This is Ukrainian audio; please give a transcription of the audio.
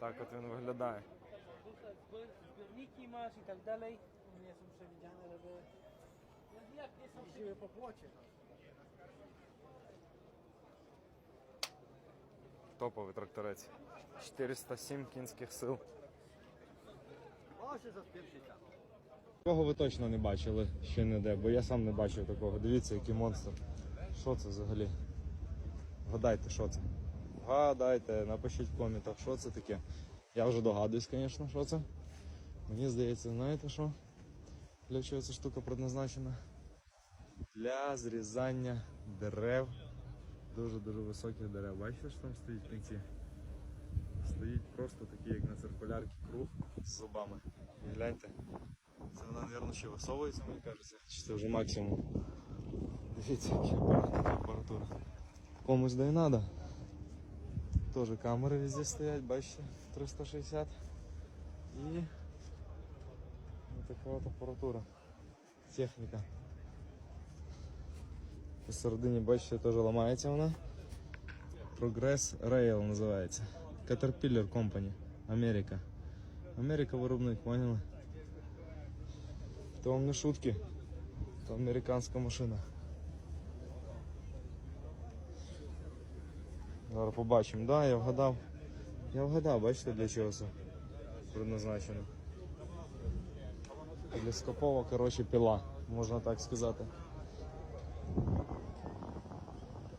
Так от він виглядає. Masz i tak dalej. Nie są przewidziane, żeby... No jak nie są Jeździły po płocie. Топовий тракторець. 407 кінських сил. Za pierwszy tam. Такого ви точно не бачили ще ніде, бо я сам не бачив такого. Дивіться, який монстр. Що це взагалі? Гадайте, що це? Гадайте, напишіть в коментах, що це таке. Я вже догадуюсь, звісно, що це. Мені здається, знаєте що? Для чого ця штука предназначена? Для зрізання дерев. Дуже-дуже високих дерев. Бачите, що там стоїть в кінці? Стоїть просто такий, як на циркулярці, круг з зубами. І гляньте. Це вона, мабуть, ще висовується, мені кажеться. Чи це вже максимум? Дивіться, яка апаратура. Комусь да й надо. Тоже камери везде стоять, бачите, 360. І ось така от апаратура. Техніка. Посередині, бачите, теж ламається вона. Progress Rail називається. Caterpillar Company. Америка. Америка виробник, поняли? То вам не шутки. То американська машина. Зараз побачимо. Да, я вгадав. Я вгадав, бачите для чого це предназначено. Телескопова, коротше, пила, можна так сказати.